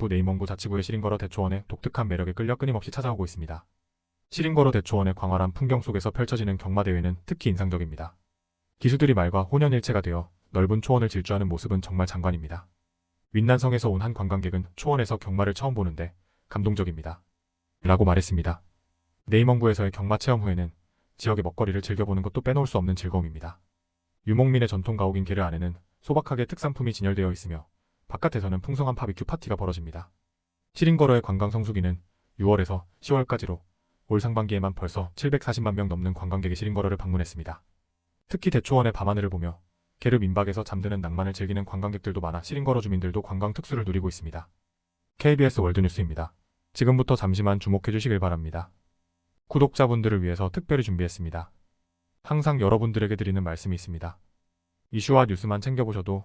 북부 네이먼구 자치구의 시린거러 대초원의 독특한 매력에 끌려 끊임없이 찾아오고 있습니다. 시린거러 대초원의 광활한 풍경 속에서 펼쳐지는 경마대회는 특히 인상적입니다. 기수들이 말과 혼연일체가 되어 넓은 초원을 질주하는 모습은 정말 장관입니다. 윈난성에서 온 한 관광객은 초원에서 경마를 처음 보는데 감동적입니다. 라고 말했습니다. 네이먼구에서의 경마 체험 후에는 지역의 먹거리를 즐겨보는 것도 빼놓을 수 없는 즐거움입니다. 유목민의 전통 가옥인 게르 안에는 소박하게 특산품이 진열되어 있으며 바깥에서는 풍성한 바비큐 파티가 벌어집니다. 시린거러의 관광 성수기는 6월에서 10월까지로 올 상반기에만 벌써 740만 명 넘는 관광객이 시린거러를 방문했습니다. 특히 대초원의 밤하늘을 보며 게르 민박에서 잠드는 낭만을 즐기는 관광객들도 많아 시린거러 주민들도 관광 특수를 누리고 있습니다. KBS 월드뉴스입니다. 지금부터 잠시만 주목해 주시길 바랍니다. 구독자분들을 위해서 특별히 준비했습니다. 항상 여러분들에게 드리는 말씀이 있습니다. 이슈와 뉴스만 챙겨보셔도